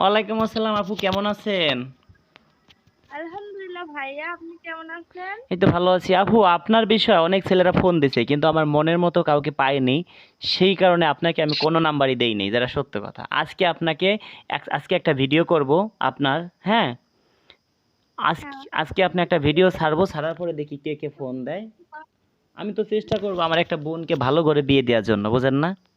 ওয়ালাইকুম আসসালাম আপু কেমন আছেন? আলহামদুলিল্লাহ ভাইয়া আপনি কেমন আছেন? এই তো ভালো আছি। আপু আপনার বিষয়ে অনেক ছেলেরা ফোন দিছে কিন্তু আমার মনের মতো কাউকে পাইনি। সেই কারণে আপনাকে আমি কোনো নাম্বারই দেইনি যারা সত্য কথা। আজকে আপনাকে আজকে একটা ভিডিও করব আপনার হ্যাঁ? আজকে আজকে আপনি একটা ভিডিও ছাড়বো ছাড়ার পরে দেখি কে কে ফোন দেয়। আমি তো চেষ্টা করব আমার একটা বোনকে ভালো করে বিয়ে দেওয়ার জন্য বুঝেন না? হ্যাঁ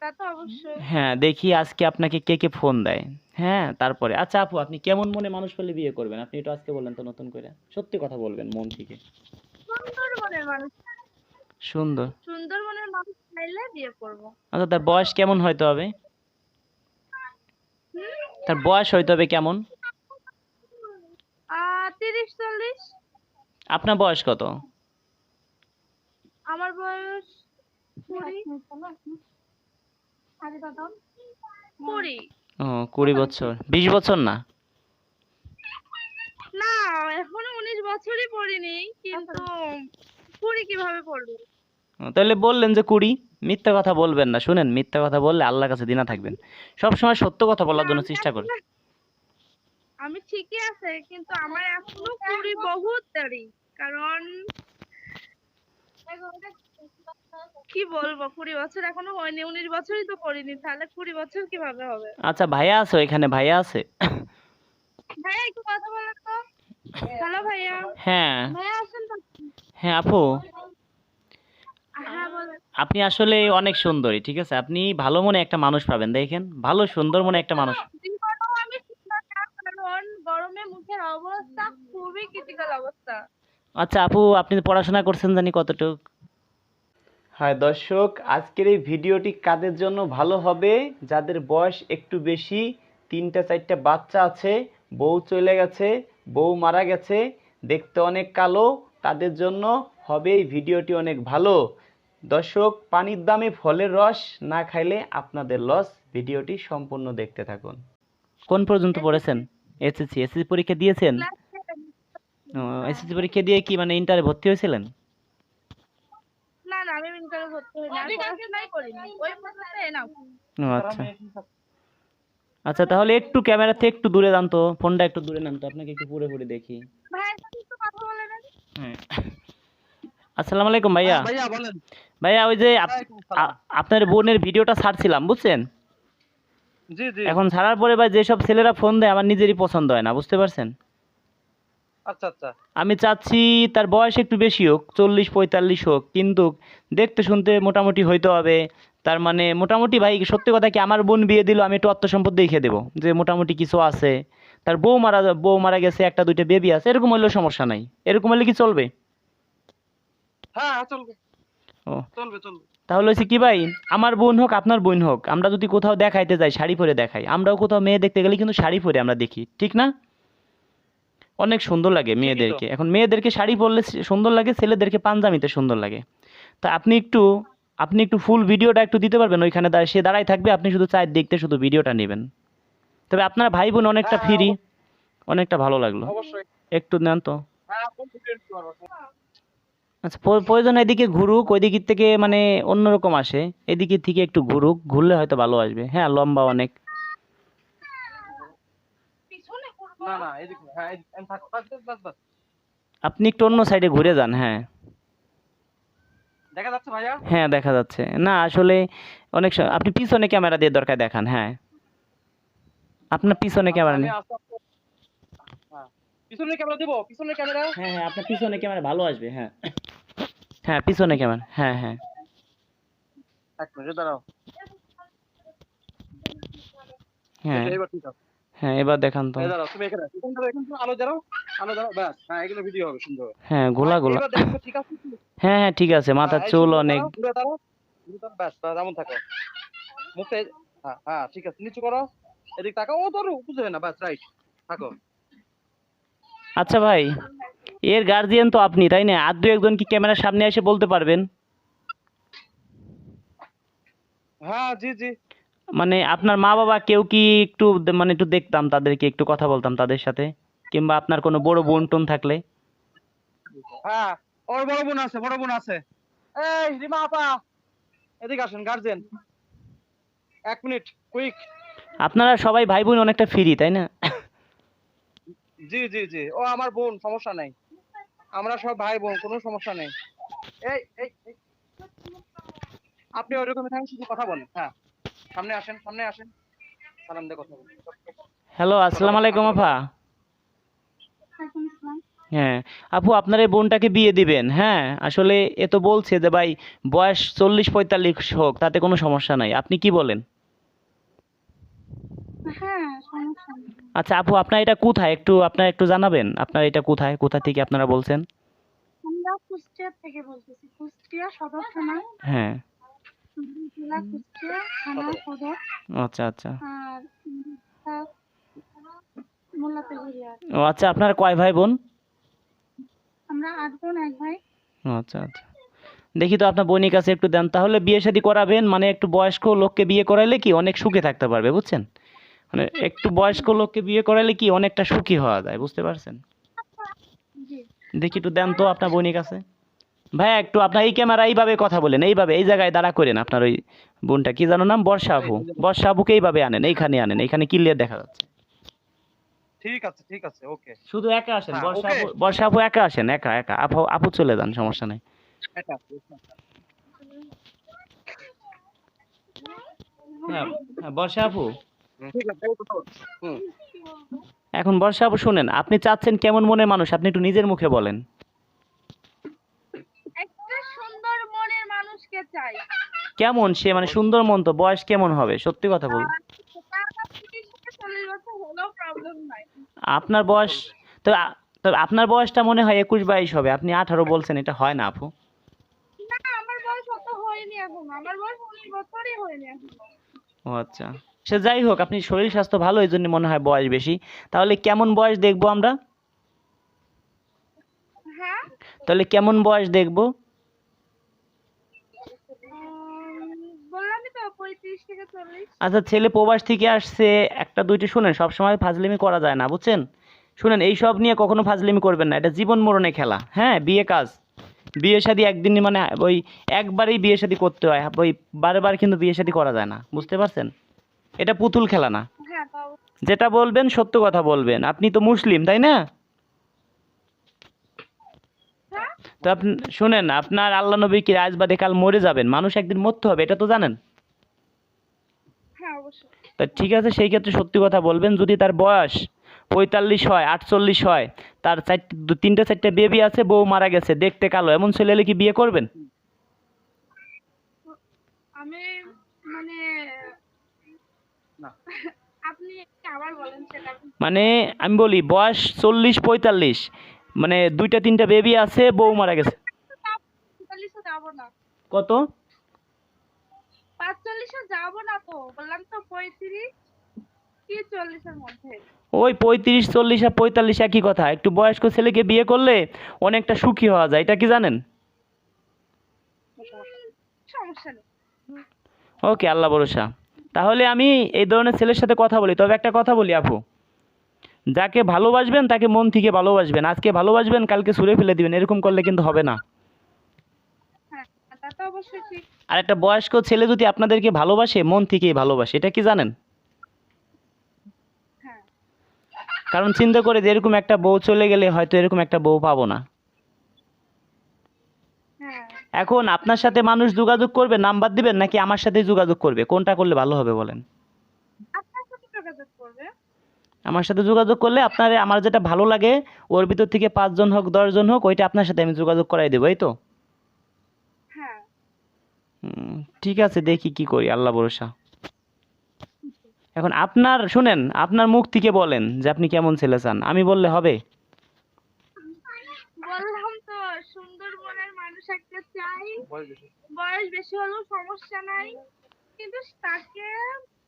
তা তো অবশ্যই। হ্যাঁ দেখি আজকে আপনাকে কে কে ফোন দেয়। হ্যাঁ তারপরে। আচ্ছা আপু আপনি কেমন মনে মানুষ পেলে বিয়ে করবেন? আপনি একটু আজকে বললেন তো নতুন করে। সত্যি কথা বলবেন মন থেকে। মানুষ। সুন্দর। সুন্দরবনের মানুষ চাইলে বিয়ে করব। আচ্ছা তার বয়স কেমন হয়তো হবে? তার বয়স হয়তো হবে কেমন? তিরিশ চল্লিশ। আপনার বয়স কত? আমার বয়স ও কুড়ি বছর। বিশ বছর না? না এখনও উনিশ বছরই পড়িনি কিন্তু কুড়ি কীভাবে পড়ব? তাহলে বললেন যে কুড়ি। মিথ্যা কথা বলবেন না শুনেন মিথ্যা কথা বললে আল্লাহর কাছে দিনা থাকবেন। সব সময় সত্য কথা বলার জন্য চেষ্টা করুন। আমি ঠিকই আছে কিন্তু আমার এখনও কুড়ি বহুত দেরি কারণ কি বলব? কুড়ি বছর এখনও হয়নি উনিশ বছরই তো করিনি। তাহলে কুড়ি বছর কীভাবে হবে? আচ্ছা ভাইয়া আছে এখানে ভাইয়া আছে? ভাইয়া একটু কথা বলেন তো। হ্যালো ভাইয়া। হ্যাঁ। ভাইয়া আসেন তো। হ্যাঁ আপু? হ্যাঁ আপনি আসলে অনেক সুন্দরী ঠিক আছে? আপনি ভালো মনে একটা মানুষ পাবেন দেখেন। ভালো সুন্দর মনে একটা মানুষ। জীবনেও আমি সুন্দর না কারণ গরমে মুখের অবস্থা খুবই ক্রিটিক্যাল অবস্থা। আচ্ছা আপু আপনি পড়াশোনা করছেন জানি কতটুক? হ্যাঁ দর্শক আজকের এই ভিডিওটি কাদের জন্য ভালো হবে? যাদের বয়স একটু বেশি তিনটা চারটা বাচ্চা আছে বউ চলে গেছে বউ মারা গেছে দেখতে অনেক কালো তাদের জন্য হবে এই ভিডিওটি অনেক ভালো। দর্শক পানির দামে ফলের রস না খাইলে আপনাদের লস। ভিডিওটি সম্পূর্ণ দেখতে থাকুন। কোন পর্যন্ত পড়েছেন? এসএসসি এসএসসি পরীক্ষা দিয়েছেন? এসএসসি পরীক্ষা দিয়ে কি মানে ইন্টারে ভর্তি হয়েছিলেন? ভর্তি পড়াশোনাই করিনি। ওই ও আচ্ছা। আচ্ছা তাহলে একটু ক্যামেরা থেকে একটু দূরে তো ফোনটা একটু দূরে নেন তো আপনাকে একটু পুরো পুরি দেখি। একটু কথা বলে নেন। হ্যাঁ। আসসালামু আলাইকুম ভাইয়া। ভাইয়া বলেন। ভাইয়া ওই যে আপনার বোনের ভিডিওটা ছাড়ছিলাম বুঝছেন? জি জি। এখন ছাড়ার পরে ভাই যেসব ছেলেরা ফোন দেয় আমার নিজেরই পছন্দ হয় না বুঝতে পারছেন? আচ্ছা আচ্ছা। আমি চাচ্ছি তার বয়স একটু বেশি হোক চল্লিশ পঁয়তাল্লিশ হোক কিন্তু দেখতে শুনতে মোটামুটি হইতে হবে। তার মানে মোটামুটি ভাই সত্যি কথা কি আমার বোন বিয়ে দিল আমি একটু অর্থ সম্পদ দেখে দেবো যে মোটামুটি কিছু আছে। তার বউ মারা বউ মারা গেছে একটা দুইটা বেবি আছে এরকম হইলেও সমস্যা নাই। এরকম হলে কি চলবে? হ্যাঁ হ্যাঁ, চলবে। ও। চলবে চলবে। তাহলে হচ্ছে কি ভাই আমার বোন হোক আপনার বোন হোক আমরা যদি কোথাও দেখাইতে যাই শাড়ি পরে দেখাই আমরাও কোথাও মেয়ে দেখতে গেলে কিন্তু শাড়ি পরে আমরা দেখি ঠিক না? অনেক সুন্দর লাগে মেয়েদেরকে। এখন মেয়েদেরকে শাড়ি পরলে সুন্দর লাগে ছেলেদেরকে পাঞ্জামিতে সুন্দর লাগে। তা আপনি একটু আপনি একটু ফুল ভিডিওটা একটু দিতে পারবেন ওইখানে দাঁড়িয়ে সে দাঁড়াই থাকবে আপনি শুধু চাই দেখতে শুধু ভিডিওটা নেবেন। তবে আপনার ভাই বোন অনেকটা হ্যাঁ, ফ্রি অনেকটা ভালো লাগল। একটু নেন তো। হ্যাঁ। আচ্ছা প্রয়োজন এদিকে ঘুরুক ওই দিক থেকে মানে অন্যরকম আসে। এদিকে থেকে একটু ঘুরুক ঘুরলে হয়তো ভালো আসবে। হ্যাঁ লম্বা অনেক পিছনে ঘুরবো না না এদিকে হ্যাঁ আমি থাকব বাস বাস, বাস বাস। আপনি একটু অন্য সাইডে ঘুরে যান হ্যাঁ। দেখা যাচ্ছে ভাইয়া? হ্যাঁ দেখা যাচ্ছে। না আসলে অনেক আপনি পিছনে ক্যামেরা দিয়ে দরকার দেখান হ্যাঁ। আপনার পিছনে ক্যামেরা নেই। হ্যাঁ পিছনে ক্যামেরা দিব পিছনে ক্যামেরা? হ্যাঁ হ্যাঁ আপনার পিছনে ক্যামেরা ভালো আসবে হ্যাঁ। হ্যাঁ পিছনে ক্যামেরা হ্যাঁ হ্যাঁ। এক মিনিট দাঁড়াও। হ্যাঁ। এবার ঠিক আছে। হ্যাঁ এবার দেখান তো। তুমি এখানে এখান থেকে এখান থেকে আলো দাঁড়াও আলো দাঁড়াও ব্যাস। হ্যাঁ এগুলো ভিডিও হবে সুন্দর হ্যাঁ গোলা হ্যাঁ, গোলা। ঠিক আছে হ্যাঁ হ্যাঁ ঠিক আছে মাথার হ্যাঁ, চুল অনেক। ব্যাস থাকো। হ্যাঁ হ্যাঁ ঠিক আছে নিচু করো এদিক তাকাও। ও ধরো বুঝবে না ব্যাস রাইট থাকো। আচ্ছা ভাই এর গার্জিয়ান তো আপনি তাই না? আর দু একজন কি ক্যামেরার সামনে এসে বলতে পারবেন? হ্যাঁ জি জি। মানে আপনার মা বাবা কেউ কি একটু মানে একটু দেখতাম তাদেরকে একটু কথা বলতাম তাদের সাথে? কিংবা আপনার কোনো বড় বোন টোন থাকলে? হ্যাঁ ওর বড় বোন আছে বড় বোন আছে। এই রিমা আপা! এদিকে আসেন গার্জেন এক মিনিট কুইক আপনারা সবাই ভাই বোন অনেকটা ফ্রি তাই না? জি জি জি। ও আমার বোন সমস্যা নাই। আমরা সব ভাই বোন কোনো সমস্যা নেই। এই এই। আপনি ওইরকমই থাকেন শুধু কথা বলেন। হ্যাঁ। সামনে আসেন সামনে আসেন। সালাম দিয়ে কথা বলেন। হ্যালো আসসালামু আলাইকুম আপা। হ্যাঁ আপু আপনার এই বোনটাকে বিয়ে দিবেন হ্যাঁ? আসলে এ তো বলছে যে ভাই বয়স চল্লিশ পঁয়তাল্লিশ হোক তাতে কোনো সমস্যা নাই। আপনি কি বলেন? হ্যাঁ আচ্ছা আপু আপনার এটা কোথায়? একটু আপনার একটু জানাবেন আপনার এটা কোথায়? কোথা থেকে আপনারা বলছেন? আমরা কুষ্টিয়া থেকে বলতেছি কুষ্টিয়া সদর থানা হ্যাঁ। জেলা কুষ্টিয়া থানা সদর আচ্ছা আচ্ছা। আর মোল্লাতে ও আচ্ছা আপনার কয় ভাই বোন? আমরা আট বোন এক ভাই। আচ্ছা আচ্ছা। দেখি তো আপনার বোনের কাছে একটু দেন। তাহলে বিয়ে শাদী করাবেন মানে একটু বয়স্ক লোককে বিয়ে করাইলে কি অনেক সুখে থাকতে পারবে বুঝছেন? মানে একটু বয়স্ক লোককে বিয়ে করাইলে কি অনেকটা সুখী হওয়া যায় বুঝতে পারছেন? দেখি একটু দেন তো আপনার বোনের কাছে। ভাই একটু আপনার এই ক্যামেরা এইভাবে কথা বলেন এইভাবে এই জায়গায় দাঁড়া করেন আপনার ওই বোনটা। কি জানো নাম? বর্ষা আপু। বর্ষা আপুকে এইভাবে আনেন এইখানে আনেন এইখানে ক্লিয়ার দেখা যাচ্ছে। ঠিক আছে ঠিক আছে ওকে। শুধু একা আসেন হ্যাঁ, বর্ষা আপু বর্ষা আপু একা আসেন একা একা। আপু আপু চলে যান সমস্যা নেই। হ্যাঁ হ্যাঁ, বর্ষা আপু। এখন বর্ষা আপু শুনেন আপনি চাচ্ছেন কেমন মনের মানুষ আপনি একটু নিজের মুখে বলেন একটা সুন্দর মনের মানুষকে চাই। কেমন সে? মানে সুন্দর মন তো বয়স কেমন হবে? সত্যি কথা বল। আর তার তিরিশ থেকে চল্লিশ বছর হলেও প্রবলেম নাই। আপনার বয়স তো তো আপনার বয়সটা মনে হয় একুশ বাইশ হবে। আপনি আঠারো বলছেন এটা হয় না আপু। ও আচ্ছা। সে যাই হোক আপনি শরীর স্বাস্থ্য ভালো এই জন্য মনে হয় বয়স বেশি। তাহলে কেমন বয়স দেখব আমরা? হ্যাঁ? তাহলে কেমন বয়স দেখব উম, বললামই তো পঁয়ত্রিশ থেকে চল্লিশ আচ্ছা ছেলে প্রবাস থেকে আসছে একটা দুইটি শুনেন সবসময় ফাজলিমি করা যায় না বুঝছেন? শুনেন এই সব নিয়ে কখনো ফাজলিমি করবেন না এটা জীবন মরণে খেলা হ্যাঁ বিয়ে কাজ। বিয়ে শাদী একদিন মানে ওই একবারেই বিয়ে শাদী করতে হয় ওই বারবার কিন্তু বিয়ে শাদী করা যায় না বুঝতে পারছেন? এটা পুতুল খেলা না। হ্যাঁ যেটা বলবেন সত্য কথা বলবেন আপনি তো মুসলিম তাই না? হ্যাঁ। তো আপনি শুনেন আপনার আল্লাহ নবী কি আজ বাদে কাল মরে যাবেন? মানুষ একদিন মরতে হবে এটা তো জানেন? তা ঠিক আছে সেই ক্ষেত্রে সত্যি কথা বলবেন যদি তার বয়স পঁয়তাল্লিশ হয় আটচল্লিশ হয় তার চারটে দু তিনটে চারটে বেবি আছে বউ মারা গেছে দেখতে কালো এমন ছেলে হলে কি বিয়ে করবেন? আমি মানে না। আপনি আবার বলেন সেটা। আপনি মানে আমি বলি বয়স চল্লিশ পঁয়তাল্লিশ মানে দুইটা তিনটা বেবি আছে বউ মারা গেছে। পঁয়তাল্লিশে যাব না। কত? পাঁচচল্লিশে যাব না তো বললাম তো পঁয়ত্রিশ কি চল্লিশের মধ্যে? ওই পঁয়ত্রিশ চল্লিশ আর পঁয়তাল্লিশ একই কথা একটু বয়স্ক ছেলেকে বিয়ে করলে অনেকটা সুখী হওয়া যায় এটা কি জানেন? সমস্যা নেই। ওকে আল্লাহ ভরসা। তাহলে আমি এই ধরনের ছেলের সাথে কথা বলি তবে একটা কথা বলি আপু। যাকে ভালোবাসবেন তাকে মন থেকে ভালোবাসবেন আজকে ভালোবাসবেন কালকে সুরে ফেলে দিবেন এরকম করলে কিন্তু হবে না হ্যাঁ তা তো অবশ্যই ঠিক আর একটা বয়স্ক ছেলে যদি আপনাদেরকে ভালোবাসে মন থেকেই ভালোবাসে এটা কি জানেন? হ্যাঁ। কারণ চিন্তা করে যে এরকম একটা বউ চলে গেলে হয়তো এরকম একটা বউ পাবো না। হ্যাঁ। এখন আপনার সাথে মানুষ যোগাযোগ করবে নাম্বার দিবেন নাকি আমার সাথে যোগাযোগ করবে? কোনটা করলে ভালো হবে বলেন? আমার সাথে যোগাযোগ করলে আপনার আমার যেটা ভালো লাগে ওর ভিতর থেকে পাঁচজন হোক দশজন হোক ওইটা আপনার সাথে আমি যোগাযোগ করাই দেবো এই তো? ঠিক আছে দেখি কি করি আল্লাহ ভরসা। এখন আপনার শুনেন আপনার মুখ থেকে বলেন যে আপনি কেমন ছেলে চান। আমি বললে হবে? বললাম তো সুন্দর মনের মানুষ একটা চাই। বয়স বেশি। বয়স বেশি হলেও সমস্যা নাই। কিন্তু তাকে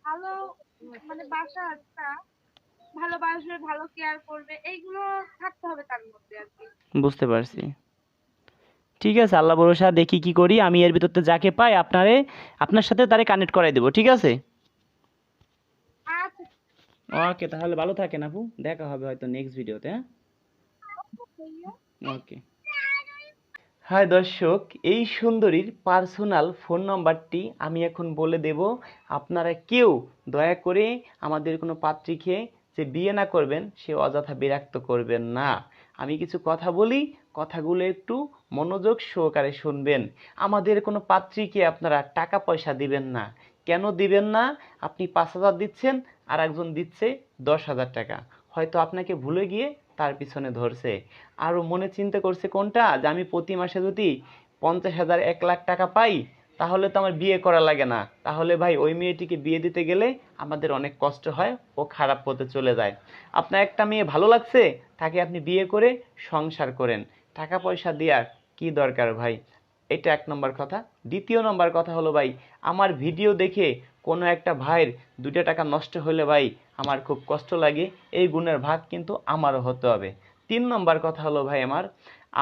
ভালো মানে বাসা একটা ভালোবাসবে ভালো কেয়ার করবে এইগুলো থাকতে হবে তার মধ্যে আর কি। বুঝতে পারছি। ঠিক আছে আল্লাহ ভরসা দেখি কি করি আমি এর ভিতরতে যাকে পাই আপনারে আপনার সাথে তারে কানেক্ট করাই দেবো ঠিক আছে? আচ্ছা। ওকে তাহলে ভালো থাকেন আপু দেখা হবে হয়তো নেক্সট ভিডিওতে হ্যাঁ? ওকে হ্যাঁ দর্শক এই সুন্দরীর পার্সোনাল ফোন নাম্বারটি আমি এখন বলে দেব আপনারা কেউ দয়া করে আমাদের কোনো পাত্রীকে যে বিয়ে না করবেন সে অযথা বিরক্ত করবেন না। আমি কিছু কথা বলি, কথাগুলো একটু মনোযোগ সহকারে শুনবেন। আমাদের কোনো পাত্রীকে আপনারা টাকা পয়সা দিবেন না। কেন দিবেন না? আপনি পাঁচ হাজার দিচ্ছেন আর একজন দিচ্ছে দশ হাজার টাকা। হয়তো আপনাকে ভুলে গিয়ে তার পিছনে ধরছে। আরও মনে চিন্তা করছে কোনটা? যে আমি প্রতি মাসে যদি পঞ্চাশ হাজার, এক লাখ টাকা পাই তাহলে তো আমার বিয়ে করা লাগে না। তাহলে ভাই, ওই মেয়েটিকে বিয়ে দিতে গেলে আমাদের অনেক কষ্ট হয়, ও খারাপ পথে চলে যায়। আপনার একটা মেয়ে ভালো লাগছে, তাকে আপনি বিয়ে করে সংসার করেন। টাকা পয়সা দেওয়ার কি দরকার ভাই? এটা এক নম্বর কথা। দ্বিতীয় নম্বর কথা হলো ভাই, আমার ভিডিও দেখে কোনো একটা ভাইয়ের দুটো টাকা নষ্ট হলে ভাই, আমার খুব কষ্ট লাগে, এই গুণের ভাগ কিন্তু আমারও হতে হবে। তিন নম্বর কথা হলো ভাই আমার,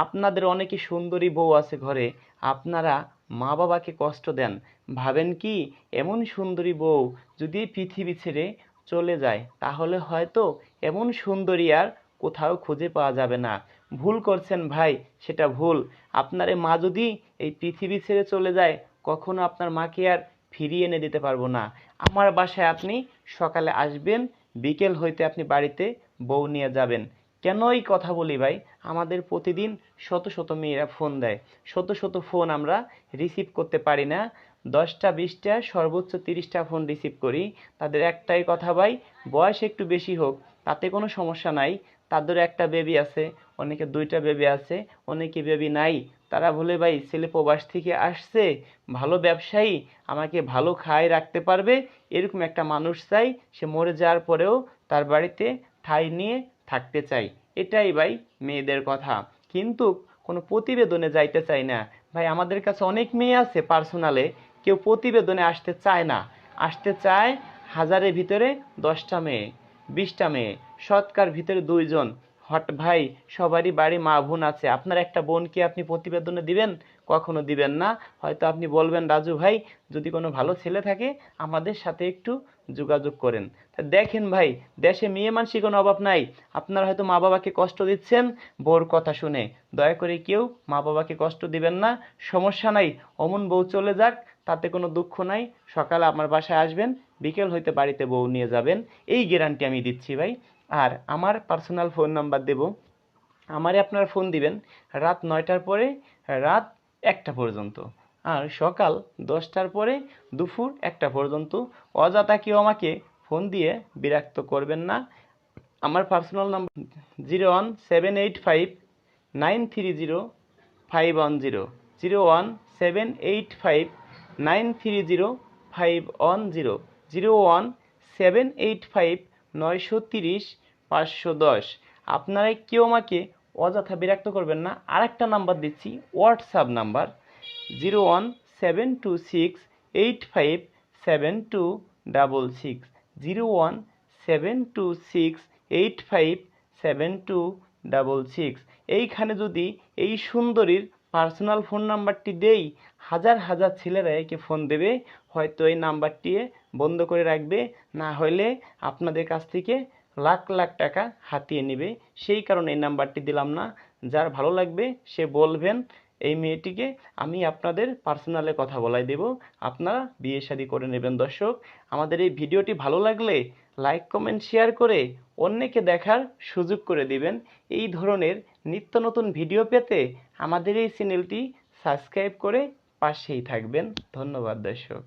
আপনাদের অনেকে সুন্দরী বউ আছে ঘরে আপনারা মা বাবাকে কষ্ট দেন। ভাবেন কি, এমন সুন্দরী বউ যদি পৃথিবী ছেড়ে চলে যায়, তাহলে হয়তো এমন সুন্দরী আর কোথাও খুঁজে পাওয়া যাবে না। ভুল করছেন ভাই, সেটা ভুল। আপনার মা যদি এই পৃথিবী ছেড়ে চলে যায়, কখনো আপনার মাকে আর ফিরিয়ে এনে দিতে পারব না। আমার বাসায় আপনি সকালে আসবেন, বিকেল হইতে আপনি বাড়িতে বউ নিয়ে যাবেন। কেন এই কথা বলি ভাই? আমাদের প্রতিদিন শত শত মেয়েরা ফোন দেয়। শত শত ফোন আমরা রিসিভ করতে পারি না। দশটা, বিশটা, সর্বোচ্চ তিরিশটা ফোন রিসিভ করি। তাদের একটাই কথা ভাই, বয়স একটু বেশি হোক, তাতে কোনো সমস্যা নাই। তাদের একটা বেবি আছে, অনেকে দুইটা বেবি আছে, অনেকে বেবি নাই। তারা বলে, ভাই, ছেলে প্রবাস থেকে আসছে, ভালো ব্যবসায়ী, আমাকে ভালো খায় রাখতে পারবে? এরকম একটা মানুষ চাই। সে মরে যাওয়ার পরেও তার বাড়িতে ঠাঁই নিয়ে থাকতে চাই। এটাই ভাই মেয়েদের কথা। কিন্তু কোনো প্রতিবেদনে যাইতে চাই না। ভাই, আমাদের কাছে অনেক মেয়ে আছে পার্সোনালে। কেউ প্রতিবেদনে আসতে চায় না। আসতে চায় হাজারের ভিতরে দশটা মেয়ে, বিশটা মেয়ে, সৎকার ভিতরে দুইজন। হট ভাই, সবারই বাড়ি মা বোন আছে। আপনার একটা বোনকে আপনি প্রতিবেদনে দিবেন? কখনো দিবেন না। হয়তো আপনি বলবেন, রাজু ভাই, যদি কোনো ভালো ছেলে থাকে, আমাদের সাথে একটু যোগাযোগ করেন। তা দেখেন ভাই, দেশে মেয়ে মানুষের কোনো অভাব নাই। আপনারা হয়তো মা বাবাকে কষ্ট দিচ্ছেন বউর কথা শুনে। দয়া করে কেউ মা বাবাকে কষ্ট দিবেন না। সমস্যা নাই, অমন বউ চলে যাক, তাতে কোনো দুঃখ নাই। সকালে আমার বাসায় আসবেন, বিকেল হইতে বাড়িতে বউ নিয়ে যাবেন। এই গ্যারান্টি আমি দিচ্ছি ভাই। আর আমার পার্সোনাল ফোন নাম্বার দেব। আমারে আপনারা ফোন দিবেন রাত নয়টার পরে রাত একটা পর্যন্ত। আর সকাল দশটার পরে দুপুর একটা পর্যন্ত। অযথা কেউ আমাকে ফোন দিয়ে বিরক্ত করবেন না। আমার personal number zero one seven eight five nine three zero five one zero zero one seven eight five nine three zero five one zero zero one seven eight five নয়শো তিরিশ, পাঁচশো দশ। আপনারা কেউ আমাকে অযথা বিরক্ত করবেন না। আরেকটা নাম্বার দিচ্ছি WhatsApp number zero one seven two six eight five seven two double six zero one seven two six eight five seven two double six এইখানে যদি এই সুন্দরীর পার্সোনাল ফোন নাম্বারটি দেই, হাজার হাজার ছেলেরা একে ফোন দেবে। হয়তো এই নাম্বারটি বন্ধ করে রাখবে, না হলে আপনাদের কাছ থেকে লাখ লাখ টাকা হাতিয়ে নেবে। সেই কারণে এই নাম্বারটি দিলাম না। যার ভালো লাগবে সে বলবেন, এই মেয়েটিকে আমি আপনাদের পার্সোনালে কথা বলাই দেব। আপনারা বিয়ে শাদী করে নেবেন। দর্শক, আমাদের এই ভিডিওটি ভালো লাগলে লাইক, কমেন্ট, শেয়ার করে অন্যকে দেখার সুযোগ করে দিবেন। এই ধরনের নিত্য নতুন ভিডিও পেতে আমাদের এই চ্যানেলটি সাবস্ক্রাইব করে পাশেই থাকবেন। ধন্যবাদ দর্শক।